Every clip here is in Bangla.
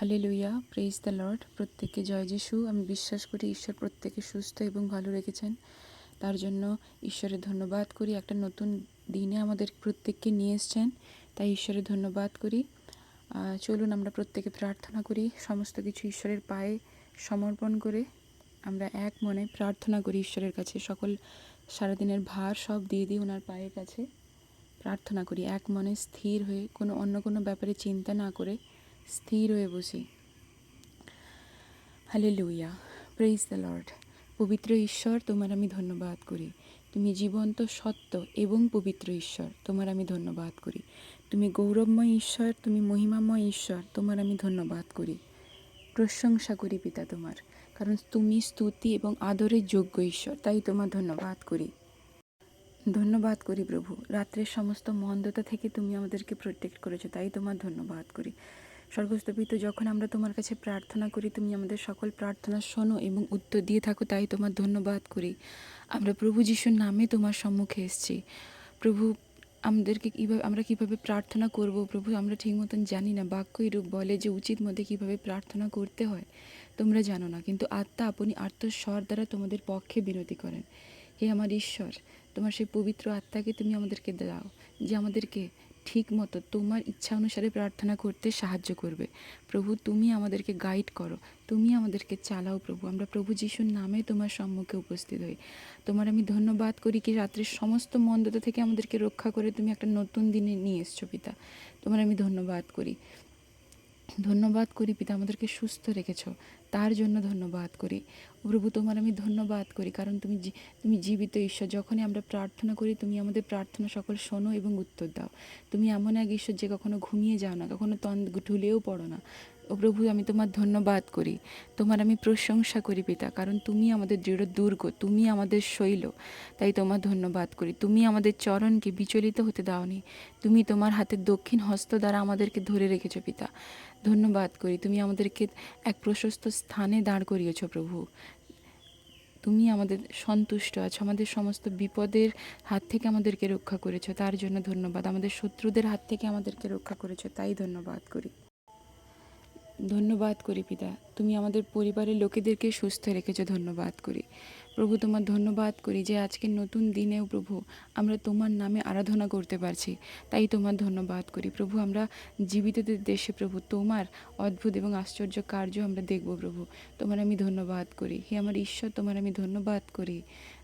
হালে লুইয়া প্রেইজ দ্য লর্ড প্রত্যেককে জয় যিশু। আমি বিশ্বাস করি ঈশ্বর প্রত্যেকে সুস্থ এবং ভালো রেখেছেন। তার জন্য ঈশ্বরের ধন্যবাদ করি। একটা নতুন দিনে আমাদের প্রত্যেককে নিয়ে এসছেন, তাই ঈশ্বরের ধন্যবাদ করি। চলুন আমরা প্রত্যেকে প্রার্থনা করি। সমস্ত কিছু ঈশ্বরের পায়ে সমর্পণ করে আমরা এক মনে প্রার্থনা করি ঈশ্বরের কাছে। সকল সারাদিনের ভার সব দিয়ে দিই ওনার পায়ের কাছে। প্রার্থনা করি এক মনে স্থির হয়ে কোনো অন্য কোনো ব্যাপারে চিন্তা না করে স্থির হয়ে বসি। হালে লুইয়া প্রেইজ দ্য লর্ড পবিত্র ঈশ্বর, তোমার আমি ধন্যবাদ করি। তুমি জীবন্ত, সত্য এবং পবিত্র ঈশ্বর, তোমার আমি ধন্যবাদ করি। তুমি গৌরবময় ঈশ্বর, তুমি মহিমাময় ঈশ্বর, তোমার আমি ধন্যবাদ করি। প্রশংসা করি পিতা তোমার, কারণ তুমি স্তুতি এবং আদরের যোগ্য ঈশ্বর, তাই তোমার ধন্যবাদ করি। ধন্যবাদ করি প্রভু, রাত্রের সমস্ত মন্দতা থেকে তুমি আমাদেরকে প্রোটেক্ট করেছ, তাই তোমার ধন্যবাদ করি। স্বর্গস্থপিত যখন আমরা তোমার কাছে প্রার্থনা করি, তুমি আমাদের সকল প্রার্থনা শোনো এবং উত্তর দিয়ে থাকো, তাই তোমার ধন্যবাদ করি। আমরা প্রভু যিশুর নামে তোমার সম্মুখে এসেছি। প্রভু, আমাদেরকে কীভাবে আমরা কীভাবে প্রার্থনা করব? প্রভু, আমরা ঠিক মতন জানি না। বাক্যই রূপ বলে যে উচিত মধ্যে কীভাবে প্রার্থনা করতে হয়, তোমরা জানো না। কিন্তু আত্মা আপনি আত্মস্বর দ্বারা তোমাদের পক্ষে বিরতি করেন। হে আমার ঈশ্বর, তোমার সেই পবিত্র আত্মাকে তুমি আমাদেরকে দাও, যে আমাদেরকে ঠিক মতো তোমার ইচ্ছা অনুসারে প্রার্থনা করতে সাহায্য করবে। প্রভু, তুমি আমাদেরকে গাইড করো। তুমি আমাদেরকে চালাও প্রভু। আমরা প্রভু যিশুর নামে তোমার সম্মুখে উপস্থিত হই। তোমার আমি ধন্যবাদ করি কি রাত্রের সমস্ত মন্দতা থেকে আমাদেরকে রক্ষা করে তুমি একটা নতুন দিনে নিয়ে এসছো পিতা। তোমার আমি ধন্যবাদ করি। ধন্যবাদ করি, পিতা আমাদেরকে সুস্থ রেখেছ। তার জন্য ধন্যবাদ করি। প্রভু, তোমার আমি ধন্যবাদ করি, কারণ তুমি তুমি জীবিত ঈশ্বর। যখনই আমরা প্রার্থনা করি, তুমি আমাদের প্রার্থনা সকল শোনো এবং উত্তর দাও। তুমি এমন এক ঈশ্বর যে কখনো ঘুমিয়ে যাও না, কখনো তন, ঢুলেও পড়ো না। ও প্রভু, আমি তোমার ধন্যবাদ করি। তোমার আমি প্রশংসা করি পিতা, কারণ তুমি আমাদের দৃঢ় দুর্গ, তুমি আমাদের শৈল, তাই তোমার ধন্যবাদ করি। তুমি আমাদের চরণকে বিচলিত হতে দাওনি, তুমি তোমার হাতের দক্ষিণ হস্ত দ্বারা আমাদেরকে ধরে রেখেছো পিতা। ধন্যবাদ করি, তুমি আমাদেরকে এক প্রশস্ত স্থানে দাঁড় করিয়েছ প্রভু। তুমি আমাদের সন্তুষ্ট আছো, আমাদের সমস্ত বিপদের হাত থেকে আমাদেরকে রক্ষা করেছ, তার জন্য ধন্যবাদ। আমাদের শত্রুদের হাত থেকে আমাদেরকে রক্ষা করেছ, তাই ধন্যবাদ করি। ধন্যবাদ করি পিতা। তুমি আমাদের পরিবারের লোকেদেরকে সুস্থ রেখেছো, ধন্যবাদ করি। প্রভু, তোমার ধন্যবাদ করি যে আজকের নতুন দিনেও প্রভু, আমরা তোমার নামে আরাধনা করতে পারছি। তাই তোমার ধন্যবাদ করি। প্রভু, আমরা জীবিতদের দেশে প্রভু, তোমার অদ্ভুত এবং আশ্চর্য কার্য আমরা দেখব প্রভু। তোমার আমি ধন্যবাদ করি। হে আমার ঈশ্বর, তোমার আমি ধন্যবাদ করি।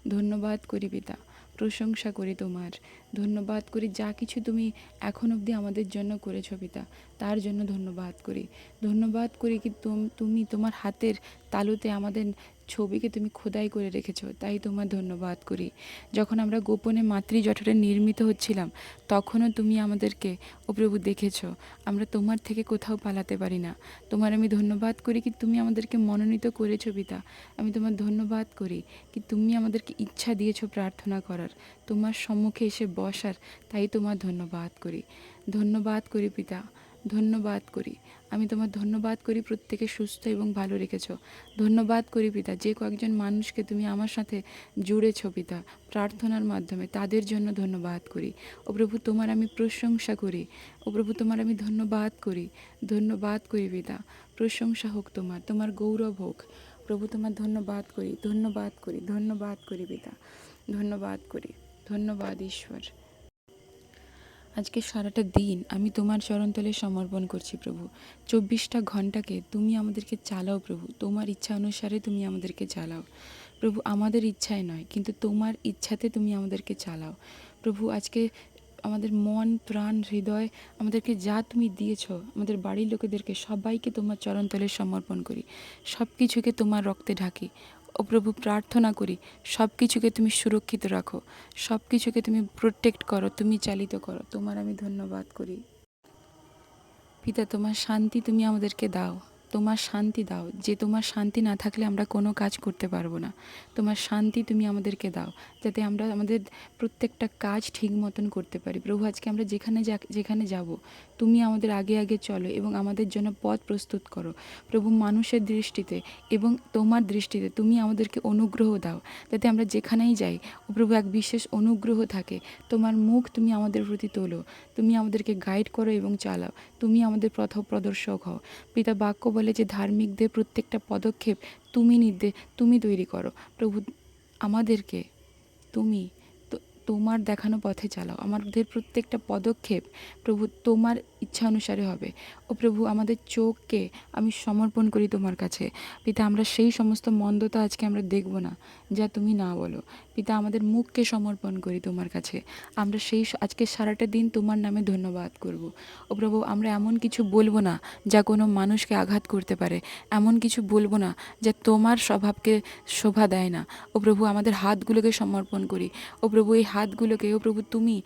ধন্যবাদ করি পিতা। প্রশংসা করি তোমার। ধন্যবাদ করি যা কিছু তুমি এখন অবধি আমাদের জন্য করেছ পিতা, তার জন্য ধন্যবাদ করি। ধন্যবাদ করি কি তুম- তুমি তোমার হাতের তালুতে আমাদের ছবিকে তুমি খোদাই করে রেখেছো, তাই তোমার ধন্যবাদ করি। যখন আমরা গোপনে মাতৃ জঠরে নির্মিত হচ্ছিলাম, তখনও তুমি আমাদেরকে, ও প্রভু দেখেছ, আমরা তোমার থেকে কোথাও পালাতে পারি না। তোমার আমি ধন্যবাদ করি কি তুমি আমাদেরকে মনোনীত করেছ পিতা। আমি তোমার ধন্যবাদ করি কি তুমি আমাদেরকে ইচ্ছা দিয়েছ প্রার্থনা করার। তোমার সম্মুখে এসে বসার, তাই তোমার ধন্যবাদ করি। ধন্যবাদ করি পিতা। ধন্যবাদ করি। আমি তোমার ধন্যবাদ করি, প্রত্যেকে সুস্থ এবং ভালো রেখেছ। ধন্যবাদ করি পিতা, যে কয়েকজন মানুষকে তুমি আমার সাথে জুড়েছ পিতা, প্রার্থনার মাধ্যমে তাদের জন্য ধন্যবাদ করি। ও প্রভু, তোমার আমি প্রশংসা করি। ও প্রভু, তোমার আমি ধন্যবাদ করি। ধন্যবাদ করি পিতা, প্রশংসা হোক তোমার তোমার গৌরব হোক। প্রভু, তোমার ধন্যবাদ করি ধন্যবাদ করি ধন্যবাদ করি পিতা, ধন্যবাদ করি, ধন্যবাদ ঈশ্বর। আজকে সারাটা দিন আমি তোমার চরণতলে সমর্পণ করছি প্রভু। চব্বিশটা ঘন্টাকে তুমি আমাদেরকে চালাও প্রভু। তোমার ইচ্ছা অনুসারে তুমি আমাদেরকে চালাও। প্রভু, আমাদের ইচ্ছায় নয়, কিন্তু তোমার ইচ্ছাতে তুমি আমাদেরকে চালাও। প্রভু, আজকে আমাদের মন, প্রাণ, হৃদয়, আমাদেরকে যা তুমি দিয়েছ, আমাদের বাড়ির লোকেদেরকে সবাইকে তোমার চরণতলে সমর্পণ করি। সব কিছুকে তোমার রক্তে ঢাকি। ও প্রভু প্রার্থনা করি সব কিছুকে তুমি সুরক্ষিত রাখো সব কিছুকে তুমি প্রোটেক্ট করো, তুমি চালিত করো। তোমার আমি ধন্যবাদ করি। পিতা, তোমার শান্তি তুমি আমাদেরকে দাও। তোমার শান্তি দাও। যে তোমার শান্তি না থাকলে আমরা কোনো কাজ করতে পারব না। তোমার শান্তি তুমি আমাদেরকে দাও, যাতে আমরা আমাদের প্রত্যেকটা কাজ ঠিক মতন করতে পারি। প্রভু, আজকে আমরা যেখানে যেখানে যাব, তুমি আমাদের আগে আগে চলো এবং আমাদের জন্য পথ প্রস্তুত করো। প্রভু, মানুষের দৃষ্টিতে এবং তোমার দৃষ্টিতে তুমি আমাদেরকে অনুগ্রহ দাও, যাতে আমরা যেখানেই যাই, ও প্রভু, এক বিশেষ অনুগ্রহ থাকে। তোমার মুখ তুমি আমাদের প্রতি তোলো, তুমি আমাদেরকে গাইড করো এবং চালাও। তুমি আমাদের পথ প্রদর্শক হও। পিতা বাক্য বলে যে ধার্মিকদের প্রত্যেকটা পদক্ষেপ তুমি নির্দে, তুমি তৈরি করো। প্রভু, আমাদেরকে তুমি তোমার দেখানো পথে চালাও। আমাদের প্রত্যেকটা পদক্ষেপ প্রভু, তোমার ইচ্ছা অনুসারে হবে। ও প্রভু, আমাদের চোখকে আমি সমর্পণ করি তোমার কাছে। পিতা, আমরা সেই সমস্ত মন্দতা আজকে আমরা দেখব না, যা তুমি না বলো। পিতা, আমাদের মুখকে সমর্পণ করি তোমার কাছে। আমরা সেই আজকে সারাটা দিন তোমার নামে ধন্যবাদ করব। ও প্রভু, আমরা এমন কিছু বলব না, যা কোনো মানুষকে আঘাত করতে পারে। এমন কিছু বলব না, যা তোমার স্বভাবকে শোভা দেয় না। ও প্রভু, আমাদের হাতগুলোকে সমর্পণ করি। ও প্রভু, এই হাতগুলোকে, ও প্রভু, তুমি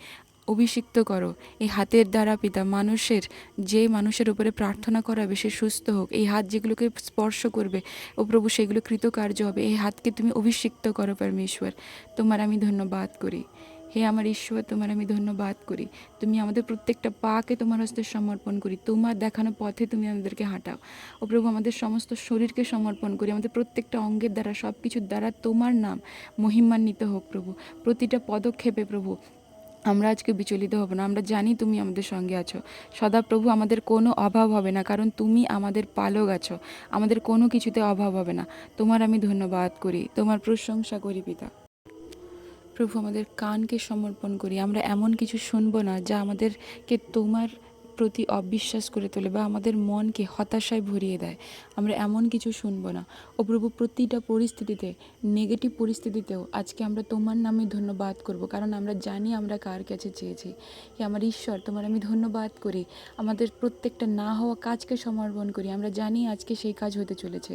অভিষিক্ত করো। এই হাতের দ্বারা পিতা, মানুষের যে মানুষের উপরে প্রার্থনা করাবে, সে সুস্থ হোক। এই হাত যেগুলোকে স্পর্শ করবে ও প্রভু, সেগুলো কৃতকার্য হবে। এই হাতকে তুমি অভিষিক্ত করো পরমেশ্বর। তোমার আমি ধন্যবাদ করি। হে আমার ঈশ্বর, তোমার আমি ধন্যবাদ করি। তুমি আমাদের প্রত্যেকটা পাকে তোমার হস্তে সমর্পণ করি। তোমার দেখানো পথে তুমি আমাদেরকে হাঁটাও। ও প্রভু, আমাদের সমস্ত শরীরকে সমর্পণ করি। আমাদের প্রত্যেকটা অঙ্গের দ্বারা সব কিছুর দ্বারা তোমার নাম মহিমান্বিত হোক প্রভু। প্রতিটা পদক্ষেপে প্রভু আমরা আজকে বিচলিত হব না। আমরা জানি তুমি আমাদের সঙ্গে আছো। সদাপ্রভু, আমাদের কোনো অভাব হবে না, কারণ তুমি আমাদের পালক আছো। আমাদের কোনো কিছুতে অভাব হবে না। তোমার আমি ধন্যবাদ করি। তোমার প্রশংসা করি পিতা। প্রভু, আমাদের কানকে সমর্পণ করি। আমরা এমন কিছু শুনব না যা আমাদেরকে তোমার প্রতি অবিশ্বাস করে তোলে বা আমাদের মনকে হতাশায় ভরিয়ে দেয়, আমরা এমন কিছু শুনব না। ও প্রভু, প্রতিটা পরিস্থিতিতে নেগেটিভ পরিস্থিতিতেও আজকে আমরা তোমার নামে ধন্যবাদ করব, কারণ আমরা জানি আমরা কার কাছে চেয়েছি। হে আমার ঈশ্বর, তোমার আমি ধন্যবাদ করি। আমাদের প্রত্যেকটা না হওয়া কাজকে সমর্পণ করি, আমরা জানি আজকে সেই কাজ হতে চলেছে।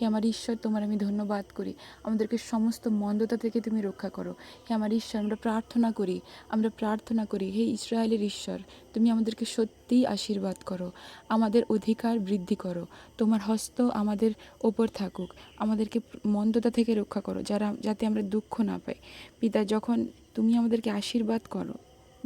হে আমার ঈশ্বর, তোমার আমি ধন্যবাদ করি। আমাদেরকে সমস্ত মন্দতা থেকে তুমি রক্ষা করো। হে আমার ঈশ্বর, আমরা প্রার্থনা করি, আমরা প্রার্থনা করি, হে ইসরায়েলের ঈশ্বর, তুমি আমাদেরকে সত্যিই আশীর্বাদ করো। আমাদের অধিকার বৃদ্ধি করো। তোমার হস্ত আমাদের ওপর থাকুক। আমাদেরকে মন্দতা থেকে রক্ষা করো, যারা যাতে আমরা দুঃখ না পাই। পিতা, যখন তুমি আমাদেরকে আশীর্বাদ করো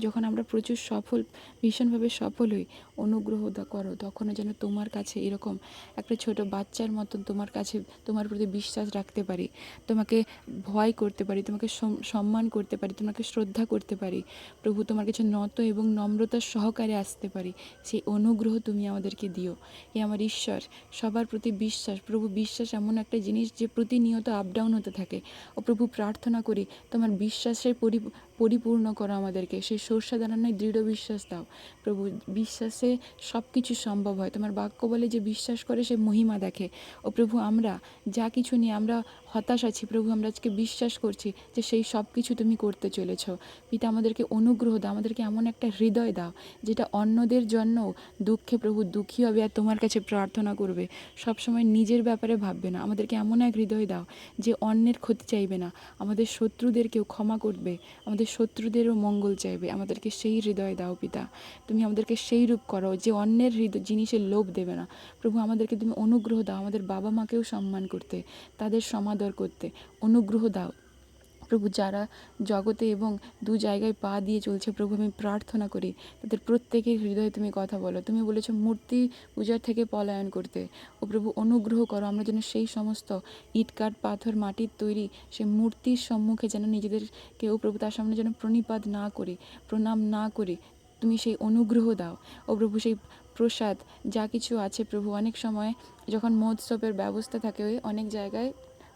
যখন আমরা প্রচুর সফল, ভীষণভাবে সফল হই, অনুগ্রহ করো, তখনও যেন তোমার কাছে এরকম একটা ছোট বাচ্চার মতন তোমার কাছে তোমার প্রতি বিশ্বাস রাখতে পারি, তোমাকে ভয় করতে পারি, তোমাকে সম্মান করতে পারি, তোমাকে শ্রদ্ধা করতে পারি, প্রভু তোমার কাছে নত এবং নম্রতার সহকারে আসতে পারি, সেই অনুগ্রহ তুমি আমাদেরকে দিও। এ আমার ঈশ্বর, সবার প্রতি বিশ্বাস, প্রভু বিশ্বাস এমন একটা জিনিস যে প্রতিনিয়ত আপ ডাউন হতে থাকে। ও প্রভু প্রার্থনা করি, তোমার বিশ্বাসের পরি, পরিপূর্ণ করো আমাদেরকে, সেই সর্ষা দাঁড়ানোয় দৃঢ় বিশ্বাস দাও। প্রভু, বিশ্বাসে সব কিছু সম্ভব হয়। তোমার বাক্য বলে যে বিশ্বাস করে, সে মহিমা দেখে। ও প্রভু, আমরা যা কিছু নিয়ে আমরা হতাশ আছি, প্রভু, আমরা আজকে বিশ্বাস করছি যে সেই সব কিছু তুমি করতে চলেছ। পিতা, আমাদেরকে অনুগ্রহ দাও, আমাদেরকে এমন একটা হৃদয় দাও, যেটা অন্যদের জন্য দুঃখে প্রভু দুঃখী হবে আর তোমার কাছে প্রার্থনা করবে। সবসময় নিজের ব্যাপারে ভাববে না। আমাদেরকে এমন এক হৃদয় দাও যে অন্যের ক্ষতি চাইবে না। আমাদের শত্রুদেরকেও ক্ষমা করবে, আমাদের শত্রুদেরও মঙ্গল চাইবে। আমাদেরকে সেই হৃদয় দাও পিতা। তুমি আমাদেরকে সেই রূপ করো যে অন্যের হৃদয় জিনিসের লোভ দেবে না। প্রভু, আমাদেরকে তুমি অনুগ্রহ দাও, আমাদের বাবা মাকেও সম্মান করতে, তাদের সমাদর করতে। অনুগ্রহ দাও। প্রভু যারা জগতে এবং দু জায়গায় পা দিয়ে চলছে, প্রভু আমি প্রার্থনা করি, তাদের প্রত্যেকের হৃদয়ে তুমি কথা বলো। তুমি বলেছ, মূর্তি পূজার থেকে পলায়ন করতে। ও প্রভু, অনুগ্রহ করো, আমরা যেন সেই সমস্ত ইট কাঠ পাথর মাটির তৈরি, সেই মূর্তির সম্মুখে যেন নিজেদেরকে ও প্রভু তার সামনে যেন প্রণিপাত না করি, প্রণাম না করি, তুমি সেই অনুগ্রহ দাও। ও প্রভু, সেই প্রসাদ, যা কিছু আছে প্রভু, অনেক সময় যখন মহোৎসবের ব্যবস্থা থাকে অনেক জায়গায়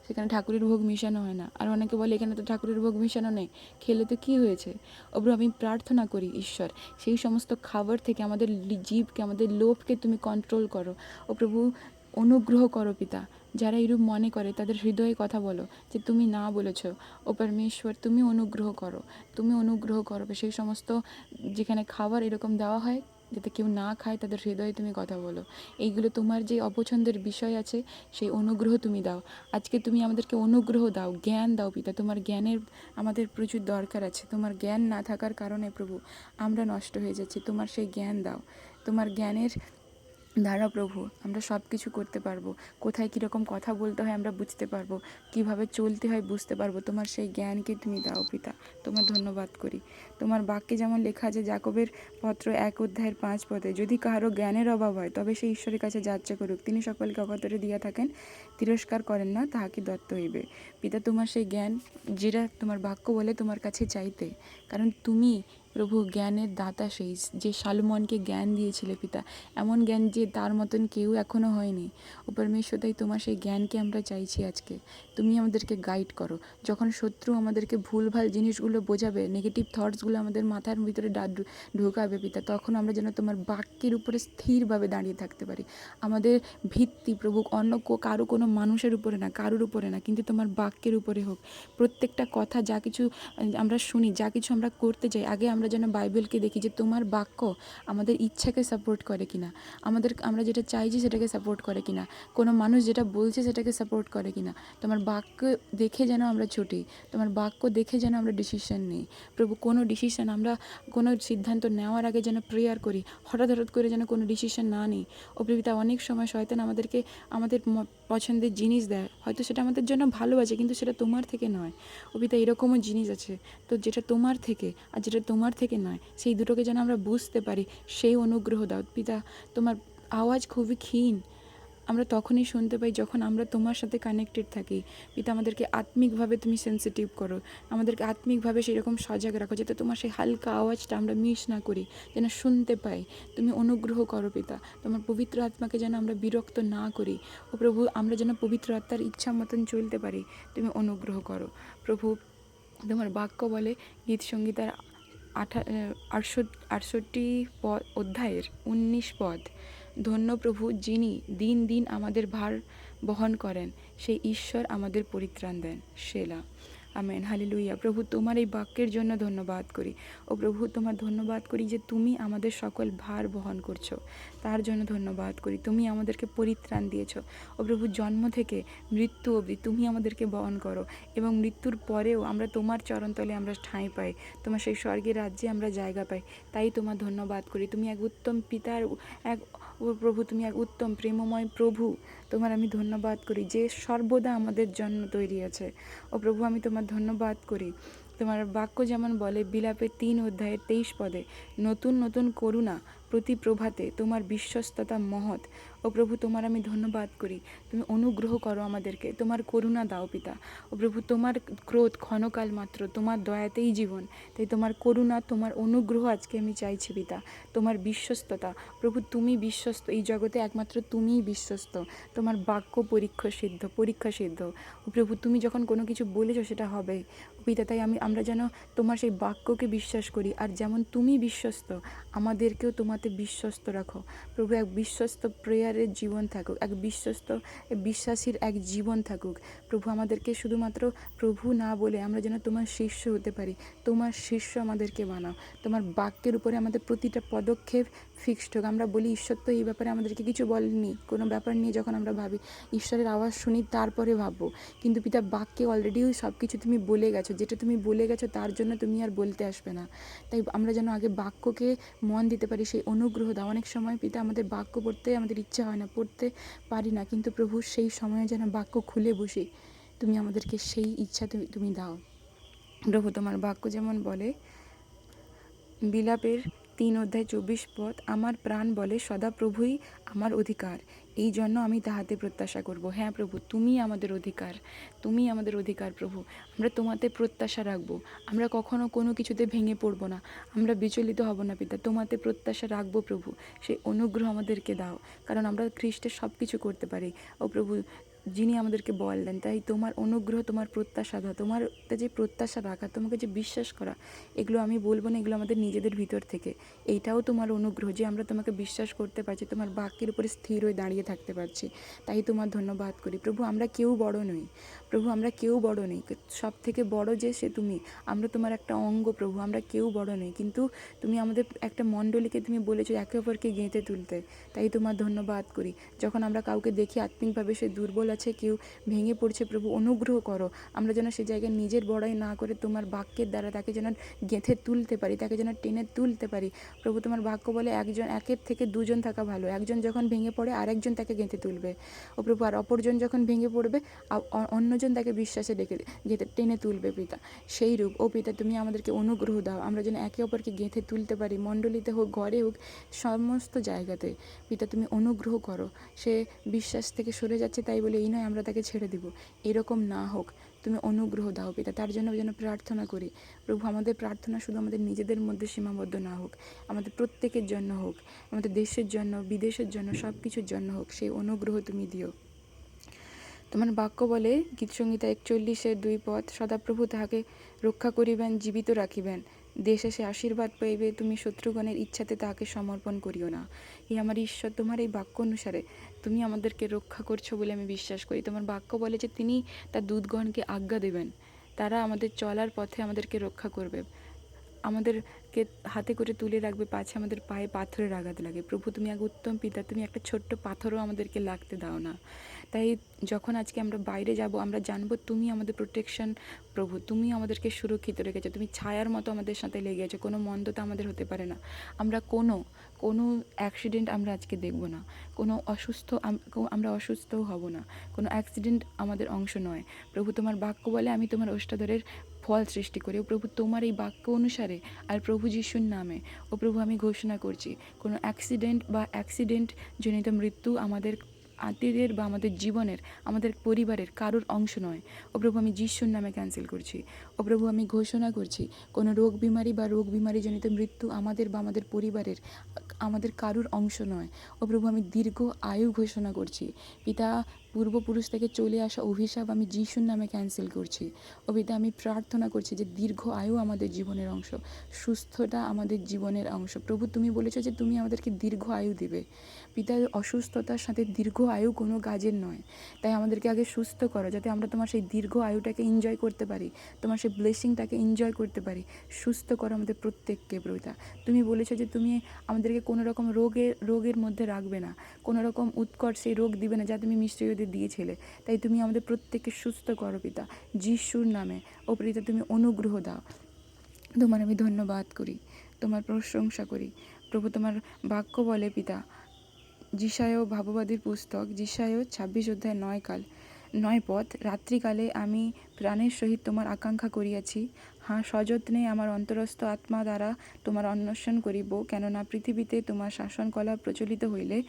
সেখানে ঠাকুরের ভোগ মিশানো হয় না। আর অনেকে বলে, এখানে তো ঠাকুরের ভোগ মিশানো নেই। খেলে তো কী হয়েছে? ওপর আমি প্রার্থনা করি, ঈশ্বর, সেই সমস্ত খাবার থেকে আমাদের জীবকে, আমাদের লোভকে তুমি কন্ট্রোল করো। ও প্রভু অনুগ্রহ করো পিতা। যারা এরূপ মনে করে, তাদের হৃদয়ে কথা বলো যে, তুমি না বলেছ। ও পরমেশ্বর, তুমি অনুগ্রহ করো। তুমি অনুগ্রহ করো। সেই সমস্ত, যেখানে খাবার এরকম দেওয়া হয় যাতে কেউ না খায় তাদের হৃদয়ে তুমি কথা বলো। এইগুলো তোমার যে অপছন্দের বিষয় আছে, সেই অনুগ্রহ তুমি দাও। আজকে তুমি আমাদেরকে অনুগ্রহ দাও, জ্ঞান দাও পিতা। তোমার জ্ঞানের, আমাদের প্রচুর দরকার আছে। তোমার জ্ঞান না থাকার কারণে প্রভু, আমরা নষ্ট হয়ে যাচ্ছি। তোমার সেই জ্ঞান দাও। তোমার জ্ঞানের দ্বারা প্রভু, আমরা সব কিছু করতে পারব। কোথায় কীরকম কথা বলতে হয় আমরা বুঝতে পারব। কীভাবে চলতে হয় বুঝতে পারব। তোমার সেই জ্ঞানকে তুমি দাও পিতা, তোমার ধন্যবাদ করি। তোমার বাক্যে যেমন লেখা আছে, জাকবের পত্র এক অধ্যায়ের পাঁচ পদে, যদি কারও জ্ঞানের অভাব হয়, তবে সে ঈশ্বরের কাছে যাত্রা করুক। তিনি সকলকে অগতরে দিয়া থাকেন, তিরস্কার করেন না, তাহাকে দত্ত হইবে। পিতা, তোমার সেই জ্ঞান, যেটা তোমার বাক্য বলে তোমার কাছে চাইতে, কারণ তুমি প্রভু জ্ঞানের দাতা সেই, যে সালমনকে জ্ঞান দিয়েছিলে পিতা, এমন জ্ঞান যে তার মতন কেউ এখনও হয়নি। ও পরমেশ্বর, তাই তোমার সেই জ্ঞানকে আমরা চাইছি আজকে। তুমি আমাদেরকে গাইড করো। যখন শত্রু আমাদেরকে ভুলভাল জিনিসগুলো বোঝাবে নেগেটিভ থটসগুলো আমাদের মাথার ভিতরে ঢুকাবে পিতা, তখন আমরা যেন তোমার বাক্যের উপরে স্থিরভাবে দাঁড়িয়ে থাকতে পারি। আমাদের ভিত্তি প্রভু অন্য কারও কোনো মানুষের উপরে না, কারোর উপরে না, কিন্তু তোমার বাক্যের উপরে হোক। প্রত্যেকটা কথা যা কিছু আমরা শুনি, যা কিছু আমরা করতে চাই, আগে আমরা যেন বাইবেলকে দেখি যে তোমার বাক্য আমাদের ইচ্ছাকে সাপোর্ট করে কিনা। আমাদের, আমরা যেটা চাইছি সেটাকে সাপোর্ট করে কিনা। কোনো মানুষ যেটা বলছে সেটাকে সাপোর্ট করে কিনা। তোমার বাক্য দেখে যেন আমরা ছুটি। তোমার বাক্য দেখে যেন আমরা ডিসিশন নিই। প্রভু, কোনো ডিসিশন আমরা, কোনো সিদ্ধান্ত নেওয়ার আগে যেন প্রেয়ার করি। হঠাৎ হঠাৎ করে যেন কোনো ডিসিশন না নিই। ও প্রভৃতা, অনেক সময় শয়তান আমাদেরকে, আমাদের পছন্দের জিনিস দেয়। হয়তো সেটা আমাদের জন্য ভালো আছে, কিন্তু সেটা তোমার থেকে নয়। পিতা এরকমও জিনিস আছে। তো যেটা তোমার থেকে আর যেটা তোমার থেকে নয়, সেই দুটোকে যেন আমরা বুঝতে পারি, সেই অনুগ্রহ দাও। পিতা, তোমার আওয়াজ খুবই ক্ষীণ। আমরা তখনই শুনতে পাই যখন আমরা তোমার সাথে কানেক্টেড থাকি। পিতা, আমাদেরকে আত্মিকভাবে তুমি সেন্সিটিভ করো। আমাদেরকে আত্মিকভাবে সেরকম সজাগ রাখো যাতে তোমার সেই হালকা আওয়াজটা আমরা মিস না করি, যেন শুনতে পাই। তুমি অনুগ্রহ করো পিতা, তোমার পবিত্র আত্মাকে যেন আমরা বিরক্ত না করি। ও প্রভু, আমরা যেন পবিত্র আত্মার ইচ্ছা মতন চলতে পারি। তুমি অনুগ্রহ করো। প্রভু, তোমার বাক্য বলে গীত সঙ্গীতার আঠা আটষট্টি পদ, অধ্যায়ের উনিশ পদ। ধন্য প্রভু যিনি দিন দিন আমাদের ভার বহন করেন, সেই ঈশ্বর আমাদের পরিত্রাণ দেন। সেলা। আমেন হালেলুইয়া প্রভু, তোমার এই বাক্যের জন্য ধন্যবাদ করি। ও প্রভু, তোমার ধন্যবাদ করি যে তুমি আমাদের সকল ভার বহন করছ। তার জন্য ধন্যবাদ করি। তুমি আমাদেরকে পরিত্রাণ দিয়েছ। ও প্রভু, জন্ম থেকে মৃত্যু অবধি তুমি আমাদেরকে বহন করো এবং মৃত্যুর পরেও আমরা তোমার চরণতলে আমরা ঠাঁই পাই। তোমার সেই স্বর্গের রাজ্যে আমরা জায়গা পাই। তাই তোমার ধন্যবাদ করি। তুমি এক উত্তম পিতার, এক ও প্রভু, তুমি এক উত্তম প্রেমময় প্রভু। তোমার আমি ধন্যবাদ করি যে সর্বদা আমাদের জন্য তৈরি আছে। ও প্রভু, আমি তোমার ধন্যবাদ করি। তোমার বাক্য যেমন বলে বিলাপের তিন অধ্যায়ের তেইশ পদে, নতুন নতুন করুণা প্রতি প্রভাতে তোমার বিশ্বস্ততা মহৎ। ও প্রভু, তোমার আমি ধন্যবাদ করি। তুমি অনুগ্রহ করো আমাদেরকে। তোমার করুণা দাও পিতা। ও প্রভু, তোমার ক্রোধ ক্ষণকাল মাত্র, তোমার দয়াতেই জীবন। তাই তোমার করুণা, তোমার অনুগ্রহ আজকে আমি চাইছি পিতা। তোমার বিশ্বস্ততা। প্রভু, তুমি বিশ্বস্ত। এই জগতে একমাত্র তুমিই বিশ্বস্ত। তোমার বাক্য পরীক্ষা সিদ্ধ পরীক্ষা সিদ্ধ। ও প্রভু, তুমি যখন কোনো কিছু বলেছ সেটা হবে। পিতা, তাই আমি, আমরা যেন তোমার সেই বাক্যকে বিশ্বাস করি। আর যেমন তুমি বিশ্বস্ত, আমাদেরকেও তোমাতে বিশ্বস্ত রাখো। প্রভু, এক বিশ্বস্ত প্রেয়ারের জীবন থাকুক, এক বিশ্বস্ত বিশ্বাসীর এক জীবন থাকুক। প্রভু আমাদেরকে শুধুমাত্র প্রভু না বলে আমরা যেন তোমার শিষ্য হতে পারি। তোমার শিষ্য আমাদেরকে বানাও। তোমার বাক্যের উপরে আমাদের প্রতিটা পদক্ষেপ ফিক্সড হোক, আমরা বলি, ঈশ্বর তো এই ব্যাপারে আমাদেরকে কিছু বলেনি কোনো ব্যাপার নিয়ে যখন আমরা ভাবি, ঈশ্বরের আওয়াজ শুনি, তারপরে ভাববো। কিন্তু পিতা, বাক্যে অলরেডি সব কিছু তুমি বলে গেছো। যেটা তুমি বলে গেছো, তার জন্য তুমি আর বলতে আসবে না। তাই আমরা যেন আগে বাক্যকে মন দিতে পারি, সেই অনুগ্রহ দাও। অনেক সময় পিতা, আমাদের বাক্য পড়তে, আমাদের ইচ্ছা হয় না, পড়তে পারি না। কিন্তু প্রভু, সেই সময়ে যেন বাক্য খুলে বসি, তুমি আমাদেরকে সেই ইচ্ছা তুমি তুমি দাও। প্রভু, তোমার বাক্য যেমন বলে, বিলাপের তিন অধ্যায় চব্বিশ পদ আমার প্রাণ বলে সদা প্রভুই আমার অধিকার। এই জন্য আমি তাহাতে প্রত্যাশা করব। হ্যাঁ প্রভু, তুমি আমাদের অধিকার, তুমি আমাদের অধিকার প্রভু। আমরা তোমাতে প্রত্যাশা রাখব। আমরা কখনো কোনো কিছুতে ভেঙে পড়ব না। আমরা বিচলিত হব না পিতা, তোমাতে প্রত্যাশা রাখব প্রভু। সেই অনুগ্রহ আমাদেরকে দাও, কারণ আমরা খ্রিস্টের সব কিছু করতে পারি। ও প্রভু যিনি আমাদেরকে বল দেন, তাই তোমার অনুগ্রহ, তোমার প্রত্যাশা দাও তোমার যে প্রত্যাশা রাখা, তোমাকে যে বিশ্বাস করা, এগুলো আমি বলব না, এগুলো আমাদের নিজেদের ভিতর থেকে। এইটাও তোমার অনুগ্রহ যে আমরা তোমাকে বিশ্বাস করতে পারছি, তোমার বাক্যের উপরে স্থির হয়ে দাঁড়িয়ে থাকতে পারছি। তাই তোমার ধন্যবাদ করি। প্রভু, আমরা কেউ বড় নই। প্রভু, আমরা কেউ বড় নেই। সব থেকে বড় যে সে তুমি। আমরা তোমার একটা অঙ্গ প্রভু, আমরা কেউ বড় নই। কিন্তু তুমি আমাদের একটা মণ্ডলীকে তুমি বলেছ একে অপরকে গেঁথে তুলতে। তাই তোমার ধন্যবাদ করি। যখন আমরা কাউকে দেখি আত্মিকভাবে সে দুর্বল আছে, কেউ ভেঙে পড়ছে, প্রভু অনুগ্রহ করো। আমরা যেন সে জায়গায় নিজের বড়াই না করে তোমার বাক্যের দ্বারা তাকে যেন গেঁথে তুলতে পারি, তাকে যেন টেনে তুলতে পারি। প্রভু, তোমার বাক্য বলে একজন, একের থেকে দুজন থাকা ভালো। একজন যখন ভেঙে পড়ে, আরেকজন তাকে গেঁথে তুলবে। ও প্রভু, আর অপরজন যখন ভেঙে পড়বে অন্যজন তাকে বিশ্বাসে ডেকে, গেঁথে, টেনে তুলবে পিতা। সেই রূপ, ও পিতা, তুমি আমাদেরকে অনুগ্রহ দাও। আমরা যেন একে অপরকে গেঁথে তুলতে পারি, মণ্ডলীতে হোক, ঘরে হোক, সমস্ত জায়গাতে। পিতা, তুমি অনুগ্রহ করো। সে বিশ্বাস থেকে সরে যাচ্ছে তাই বলে এই নয়, আমরা তাকে ছেড়ে দিব। এরকম না হোক, তুমি অনুগ্রহ দাও পিতা, তার জন্য যেন প্রার্থনা করি। প্রভু, আমাদের প্রার্থনা শুধু আমাদের নিজেদের মধ্যে সীমাবদ্ধ না হোক, আমাদের প্রত্যেকের জন্য হোক, আমাদের দেশের জন্য, বিদেশের জন্য সব কিছুর জন্য হোক, সেই অনুগ্রহ তুমি দিও। তোমার বাক্য বলে, গীতসংহিতা একচল্লিশের দুই পথ, সদাপ্রভু তাহাকে রক্ষা করিবেন, জীবিত রাখিবেন। দেশে সে আশীর্বাদ পাইবে, তুমি শত্রুগণের ইচ্ছাতে তাহাকে সমর্পণ করিও না। এই আমার ঈশ্বর, তোমার এই বাক্য অনুসারে তুমি আমাদেরকে রক্ষা করছ বলে আমি বিশ্বাস করি। তোমার বাক্য বলে যে তিনি তার দুধগণকে আজ্ঞা দেবেন। তারা আমাদের চলার পথে আমাদেরকে রক্ষা করবে। আমাদেরকে হাতে করে তুলে রাখবে, পাছে আমাদের পায়ে পাথরের আঘাত লাগে। প্রভু, তুমি এক উত্তম পিতা, তুমি একটা ছোট্ট পাথরও আমাদেরকে লাগতে দাও না। তাই যখন আজকে আমরা বাইরে যাব, আমরা জানব তুমি আমাদের প্রোটেকশন প্রভু, তুমি আমাদেরকে সুরক্ষিত রেখেছো। তুমি ছায়ার মতো আমাদের সাথে লেগে আছো, কোনো মন্দতা আমাদের হতে পারে না। আমরা কোনো কোনো অ্যাক্সিডেন্ট আমরা আজকে দেখব না। কোনো অসুস্থ আম- আমরা অসুস্থও হব না। কোনো অ্যাক্সিডেন্ট আমাদের অংশ নয়। প্রভু, তোমার বাক্য বলে আমি তোমার অষ্টাদরের ফল সৃষ্টি করে। ও প্রভু, তোমার এই বাক্য অনুসারে আর প্রভু যিশুর নামে। ও প্রভু, আমি ঘোষণা করছি, কোনো অ্যাক্সিডেন্ট বা অ্যাক্সিডেন্ট জনিত মৃত্যু আমাদের আত্মীয়দের বা আমাদের জীবনের, আমাদের পরিবারের কারোর অংশ নয়। ও প্রভু, আমি যিশুর নামে ক্যান্সেল করছি। ও প্রভু, আমি ঘোষণা করছি, কোনো রোগ বিমারি বা রোগ বিমারি জনিত মৃত্যু আমাদের বা আমাদের পরিবারের, আমাদের কারুর অংশ নয়। ও প্রভু, আমি দীর্ঘ আয়ু ঘোষণা করছি। পিতা পূর্বপুরুষ থেকে চলে আসা অভিশাপ আমি যিশুর নামে ক্যান্সেল করছি। ও পিতা, আমি প্রার্থনা করছি যে দীর্ঘ আয়ু আমাদের জীবনের অংশ, সুস্থতা আমাদের জীবনের অংশ। প্রভু, তুমি বলেছ যে তুমি আমাদেরকে দীর্ঘ আয়ু দিবে। পিতার অসুস্থতার সাথে দীর্ঘ আয়ু কোনো কাজের নয়। তাই আমাদেরকে আগে সুস্থ করো, যাতে আমরা তোমার সেই দীর্ঘ আয়ুটাকে এনজয় করতে পারি, তোমার সেই ব্লেসিংটাকে এনজয় করতে পারি। সুস্থ করো আমাদের প্রত্যেককে প্রভুতা তুমি বলেছ যে তুমি আমাদেরকে কোনো রকম রোগের রোগের মধ্যে রাখবে না। কোনো রকম উৎকট সেই রোগ দিবে না যা তুমি মিষ্টি ওদের দিয়েছিলে। তাই তুমি আমাদের প্রত্যেককে সুস্থ করো পিতা। যিশুর নামে। ও পিতা তুমি অনুগ্রহ দাও। তোমার আমি ধন্যবাদ করি, তোমার প্রশংসা করি। প্রভু, তোমার বাক্য বলে পিতা যিশায় ভাববাদীর পুস্তক যিশায় ছাব্বিশ অধ্যায় নয় কাল, নয় পথ, রাত্রিকালে আমি প্রাণের সহিত তোমার আকাঙ্ক্ষা করিয়াছি। হাঁ, সযত্নে আমার অন্তরস্থ আত্মা দ্বারা তোমার অন্বেষণ করিব, কেননা পৃথিবীতে তোমার শাসনকলা প্রচলিত হইলে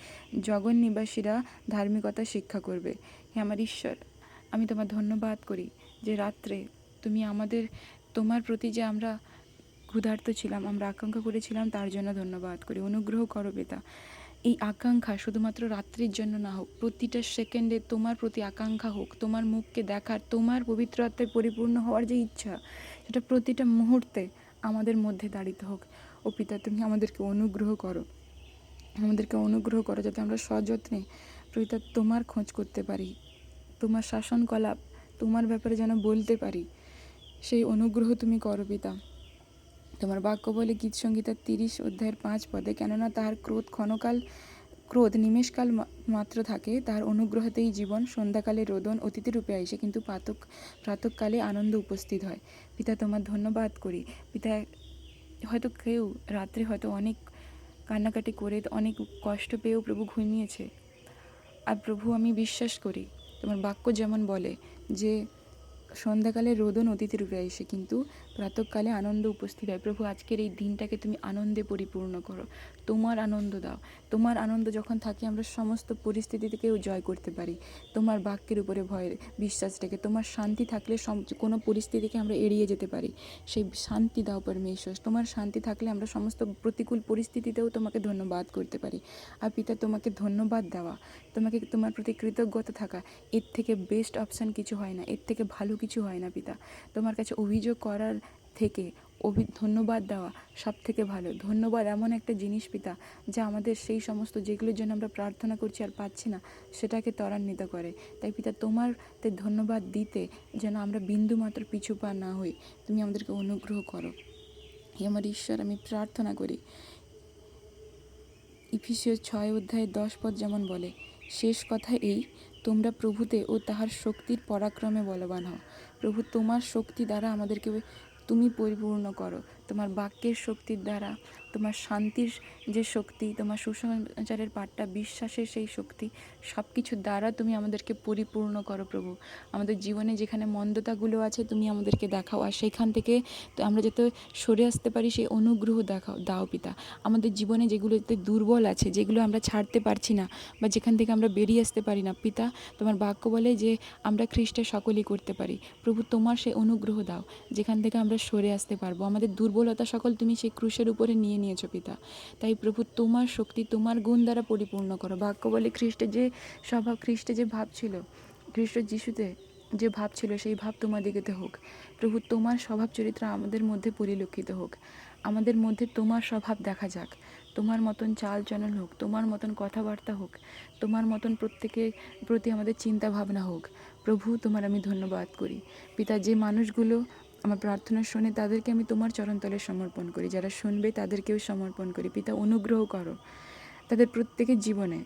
জগন নিবাসীরা ধার্মিকতা শিক্ষা করবে। হে আমার ঈশ্বর, আমি তোমার ধন্যবাদ করি যে রাত্রে তুমি আমাদের, তোমার প্রতি যে আমরা ক্ষুধার্ত ছিলাম, আমরা আকাঙ্ক্ষা করেছিলাম, তার জন্য ধন্যবাদ করি। অনুগ্রহ করো, পিতা। এই আকাঙ্ক্ষা শুধুমাত্র রাত্রির জন্য না হোক, প্রতিটা সেকেন্ডে তোমার প্রতি আকাঙ্ক্ষা হোক, তোমার মুখকে দেখার, তোমার পবিত্র আত্মায় পরিপূর্ণ হওয়ার যে ইচ্ছা, সেটা প্রতিটা মুহূর্তে আমাদের মধ্যে দাঁড়িত হোক। ও পিতা, তুমি আমাদেরকে অনুগ্রহ করো। আমাদেরকে অনুগ্রহ করো যাতে আমরা সযত্নে পিতা তোমার খোঁজ করতে পারি, তোমার শাসনকলাপ, তোমার ব্যাপারে যেন বলতে পারি। সেই অনুগ্রহ তুমি করো পিতা। তোমার বাক্য বলে গীত সংগীতার তিরিশ অধ্যায়ের পাঁচ পদে, কেননা তাহার ক্রোধ ক্ষণকাল, ক্রোধ নিমেষকাল মাত্র থাকে তার অনুগ্রহতেই জীবন সন্ধ্যাকালে রোদন অতিথি রূপে আইসে কিন্তু প্রাতক প্রাতকালে আনন্দ উপস্থিত হয়। পিতা তোমার ধন্যবাদ করি। পিতা, হয়তো কেউ রাত্রে হয়তো অনেক কান্নাকাটি করে, অনেক কষ্ট পেয়েও প্রভু ঘুমিয়েছে আর প্রভু আমি বিশ্বাস করি, তোমার বাক্য যেমন বলে যে সন্ধ্যাকালে রোদন অতিথি রূপে আসে, কিন্তু প্রাতকালে আনন্দ উপস্থিত হয়। প্রভু আজকের এই দিনটাকে তুমি আনন্দে পরিপূর্ণ করো। তোমার আনন্দ দাও। তোমার আনন্দ যখন থাকে, আমরা সমস্ত পরিস্থিতি থেকেও জয় করতে পারি। তোমার বাক্যের উপরে ভয়ের বিশ্বাস রেখে, তোমার শান্তি থাকলে কোনো পরিস্থিতিকে আমরা এড়িয়ে যেতে পারি। সেই শান্তি দাও পরমেশ্বর। তোমার শান্তি থাকলে আমরা সমস্ত প্রতিকূল পরিস্থিতিতেও তোমাকে ধন্যবাদ করতে পারি। আর পিতা, তোমাকে ধন্যবাদ দেওয়া। তোমাকে, তোমার প্রতি কৃতজ্ঞতা থাকা। এর থেকে বেস্ট অপশান কিছু হয় না। এর থেকে ভালো কিছু হয় না, পিতা। তোমার কাছে অভিযোগ করার থেকে অভি, ধন্যবাদ দেওয়া সব থেকে ভালো। ধন্যবাদ এমন একটা জিনিস পিতা, যা আমাদের সেই সমস্ত যেগুলোর জন্য আমরা প্রার্থনা করছি আর পাচ্ছি না, সেটাকে ত্বরান্বিত করে। তাই পিতা তোমার তে ধন্যবাদ দিতে যেন আমরা বিন্দু মাত্র পিছু পা না হই। তুমি আমাদেরকে অনুগ্রহ করো। হে আমার ঈশ্বর, আমি প্রার্থনা করি। ইফিসীয় ছয় অধ্যায় দশ পদ যেমন বলে, শেষ কথা এই, তোমরা প্রভুতে ও তাহার শক্তির পরাক্রমে বলবান হও। প্রভু তোমার শক্তি দ্বারা আমাদেরকে তুমি পরিপূর্ণ করো। তোমার বাক্যের শক্তির দ্বারা তোমার শান্তির যে শক্তি, তোমার সুসমাচারের পাঠটা, বিশ্বাসের সেই শক্তি সব কিছুর দ্বারা তুমি আমাদেরকে পরিপূর্ণ করো প্রভু। আমাদের জীবনে যেখানে মন্দতাগুলো আছে, তুমি আমাদেরকে দেখাও। আর সেইখান থেকে আমরা যাতে সরে আসতে পারি, সেই অনুগ্রহ দেখাও, দাও পিতা। আমাদের জীবনে যেগুলোতে দুর্বল আছে, যেগুলো আমরা ছাড়তে পারছি না বা যেখান থেকে আমরা বেরিয়ে আসতে পারি না, পিতা, তোমার বাক্য বলে যে আমরা খ্রিস্টের সকলেই করতে পারি। প্রভু, তোমার সেই অনুগ্রহ দাও, যেখান থেকে আমরা সরে আসতে পারব। আমাদের দুর্বলতা সকল তুমি সেই ক্রুশের উপরে নিয়ে নিয়েছো পিতা। তাই প্রভু, তোমার শক্তি তোমার গুণ দ্বারা পরিপূর্ণ করো। বাক্য বলে খ্রিস্টের যে স্বভাব, খ্রিস্টে যে ভাব ছিল, খ্রিস্ট যিশুতে যে ভাব ছিল, সেই ভাব তোমার দিকেতে হোক। প্রভু, তোমার স্বভাব চরিত্র আমাদের মধ্যে পরিলক্ষিত হোক। আমাদের মধ্যে তোমার স্বভাব দেখা যাক। তোমার মতন চাল চলন হোক, তোমার মতন কথাবার্তা হোক, তোমার মতন প্রত্যেকের প্রতি আমাদের চিন্তা ভাবনা হোক। প্রভু, তোমার আমি ধন্যবাদ করি। পিতা, যে মানুষগুলো আমার প্রার্থনা শুনে তাদেরকে আমি তোমার চরণতলে সমর্পণ করি। যারা শুনবে তাদেরকেও সমর্পণ করি। পিতা, অনুগ্রহ করো। তাদের প্রত্যেকের জীবনে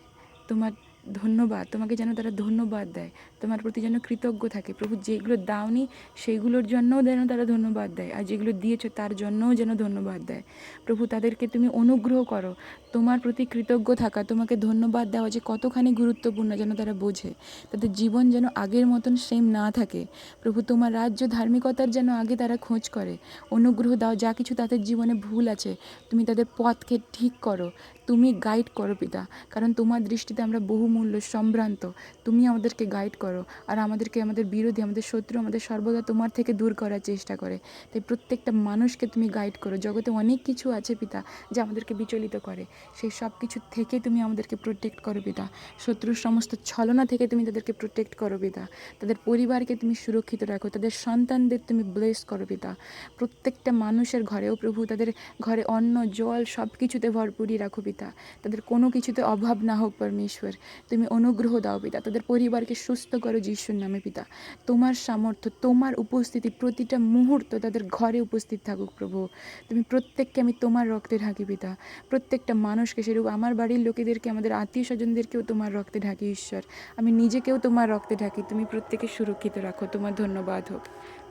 তোমার ধন্যবাদ, তোমাকে যেন তারা ধন্যবাদ দেয়, তোমার প্রতি যেন কৃতজ্ঞ থাকে। প্রভু, যেগুলো দাওনি, সেইগুলোর জন্যও যেন তারা ধন্যবাদ দেয়, আর যেগুলো দিয়েছ তার জন্যও যেন ধন্যবাদ দেয়। প্রভু, তাদেরকে তুমি অনুগ্রহ করো, তোমার প্রতি কৃতজ্ঞ থাকা, তোমাকে ধন্যবাদ দেওয়া যে কতখানি গুরুত্বপূর্ণ যেন তারা বোঝে, তাদের জীবন যেন আগের মতন সেম না থাকে। প্রভু, তোমার রাজ্য ধার্মিকতার যেন আগে তারা খোঁজ করে, অনুগ্রহ দাও, যা কিছু তাদের জীবনে ভুল আছে, তুমি তাদের পথকে ঠিক করো তুমি গাইড করো পিতা। কারণ তোমার দৃষ্টিতে আমরা বহুমূল্য, সম্ভ্রান্ত। তুমি আমাদেরকে গাইড করো। আর আমাদেরকে, আমাদের বিরোধী, আমাদের শত্রু, আমাদের সর্বদা তোমার থেকে দূর করার চেষ্টা করে। তাই প্রত্যেকটা মানুষকে তুমি গাইড করো। জগতে অনেক কিছু আছে পিতা, যা আমাদেরকে বিচলিত করে। সেই সব কিছু থেকে তুমি আমাদেরকে প্রোটেক্ট করো পিতা। শত্রুর সমস্ত ছলনা থেকে তুমি তাদেরকে প্রোটেক্ট করো পিতা। তাদের পরিবারকে তুমি সুরক্ষিত রাখো। তাদের সন্তানদের তুমি ব্লেস করো পিতা। প্রত্যেকটা মানুষের ঘরেও প্রভু, তাদের ঘরে অন্ন, জল সব কিছুতে ভরপুরই রাখো পিতা তাদের কোনো কিছুতে অভাব না হোক পরমেশ্বর। তুমি অনুগ্রহ দাও পিতা। তাদের পরিবারকে সুস্থ করো যিশুর নামে পিতা। তোমার সামর্থ্য, তোমার উপস্থিতি প্রতিটা মুহূর্ত তাদের ঘরে উপস্থিত থাকুক প্রভু। তুমি প্রত্যেককে আমি তোমার রক্তে ঢাকি পিতা। প্রত্যেকটা মানুষকে সেরূপ আমার বাড়ির লোকেদেরকে, আমাদের আত্মীয় স্বজনদেরকেও তোমার রক্তে ঢাকি ঈশ্বর। আমি নিজেকেও তোমার রক্তে ঢাকি। তুমি প্রত্যেকে সুরক্ষিত রাখো। তোমার ধন্যবাদ হোক।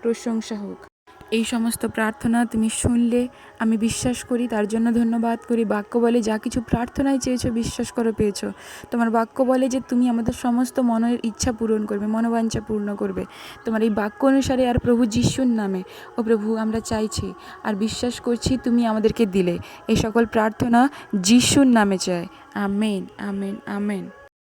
প্রশংসা হোক। এই সমস্ত প্রার্থনা তুমি শুনলে, আমি বিশ্বাস করি, তার জন্য ধন্যবাদ করি। বাক্য বলে যা কিছু প্রার্থনায় চেয়েছো, বিশ্বাস করো, পেয়েছ। তোমার বাক্য বলে যে তুমি আমাদের সমস্ত মনের ইচ্ছা পূরণ করবে, মনোবাঞ্ছা পূর্ণ করবে। তোমার এই বাক্য অনুসারে আর প্রভু যিশুর নামে, ও প্রভু আমরা চাইছি আর বিশ্বাস করছি তুমি আমাদেরকে দিলে। এই সকল প্রার্থনা যিশুর নামে চাই। Amen amen amen.